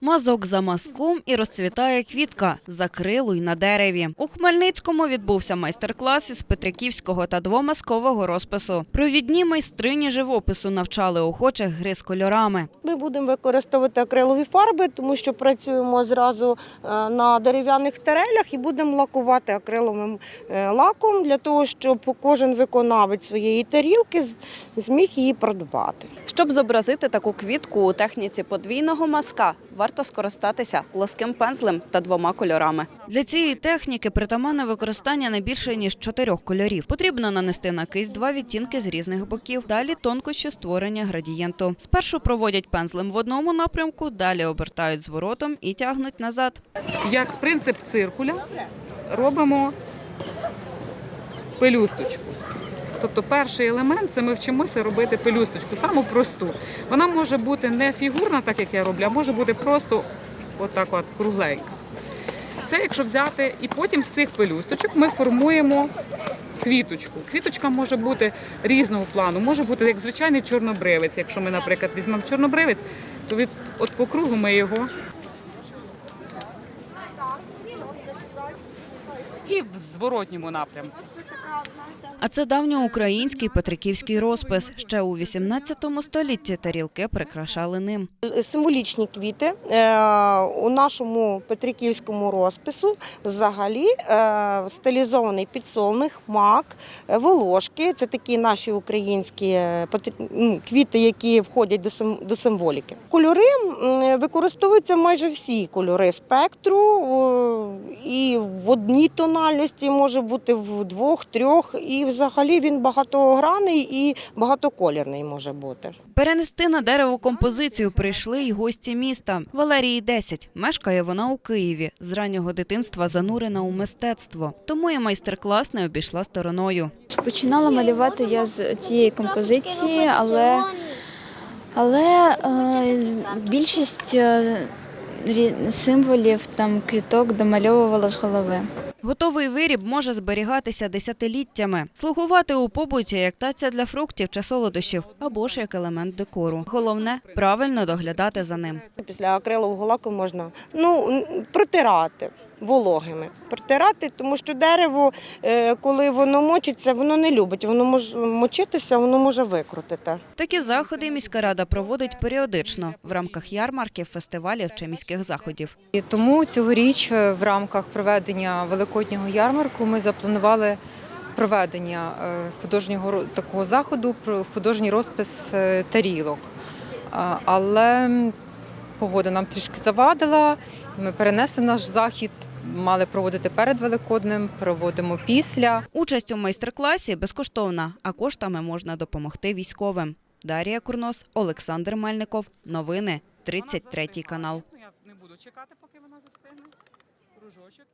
Мазок за мазком і розцвітає квітка за крилою на дереві. У Хмельницькому відбувся майстер-клас із петриківського та двомазкового розпису. Провідні майстрині живопису навчали охочих гри з кольорами. Ми будемо використовувати акрилові фарби, тому що працюємо зразу е, на дерев'яних тарелях і будемо лакувати акриловим е, лаком для того, щоб кожен виконавець своєї тарілки зміг її придбати. Щоб зобразити таку квітку у техніці подвійного мазка, варто скористатися плоским пензлем та двома кольорами. Для цієї техніки притаманне використання не більше ніж чотирьох кольорів. Потрібно нанести на кисть два відтінки з різних боків. Далі тонкощі створення градієнту. Спершу проводять пензлем в одному напрямку, далі обертають зворотом і тягнуть назад. як принцип циркуля робимо пелюсточку. Тобто перший елемент це ми вчимося робити пелюсточку, саму просту. Вона може бути не фігурна, так як я роблю, а може бути просто отак от кругленька. Це якщо взяти, і потім з цих пелюсточок ми формуємо квіточку. Квіточка може бути різного плану, може бути як звичайний чорнобривець. Якщо ми, наприклад, візьмемо чорнобривець, то від от по кругу ми його і в зворотньому напрямку. А це давньоукраїнський петриківський розпис. Ще у 18 столітті тарілки прикрашали ним. Символічні квіти Е, у нашому петриківському розпису взагалі е, стилізований підсолних, мак, е, волошки. Це такі наші українські ну, квіти, які входять до символіки. Кольори використовуються майже всі кольори спектру, і в одній тональності може бути в двох, трьох, і взагалі він багатогранний і багатоколірний може бути. Перенести на дерево композицію прийшли й гості міста. Валерії 10. Мешкає вона у Києві. З раннього дитинства занурена у мистецтво. Тому і майстер-клас не обійшла стороною. Починала малювати я з цієї композиції, але, але е, більшість е, символів там квіток домальовувала з голови. Готовий виріб може зберігатися десятиліттями, слугувати у побуті як таця для фруктів чи солодощів, або ж як елемент декору. Головне правильно доглядати за ним. Після акрилового лаку можна ну, протирати вологими. Протирати, тому що дерево, е, коли воно мочиться, воно не любить. Воно може мочитися, воно може викрутити. Такі заходи міська рада проводить періодично в рамках ярмарків, фестивалів чи міських заходів. І тому цьогоріч е, в рамках проведення великоднього ярмарку ми запланували проведення е, художнього такого заходу, про художній розпис тарілок. Але погода нам трішки завадила. Ми перенесли наш захід. Мали проводити перед Великоднем, проводимо після. Участь у майстер-класі безкоштовна, а коштами можна допомогти військовим. Дарія Курнос, Олександр Мельников. Новини 33 канал. Я не буду чекати, поки вона застигне. Кружочок.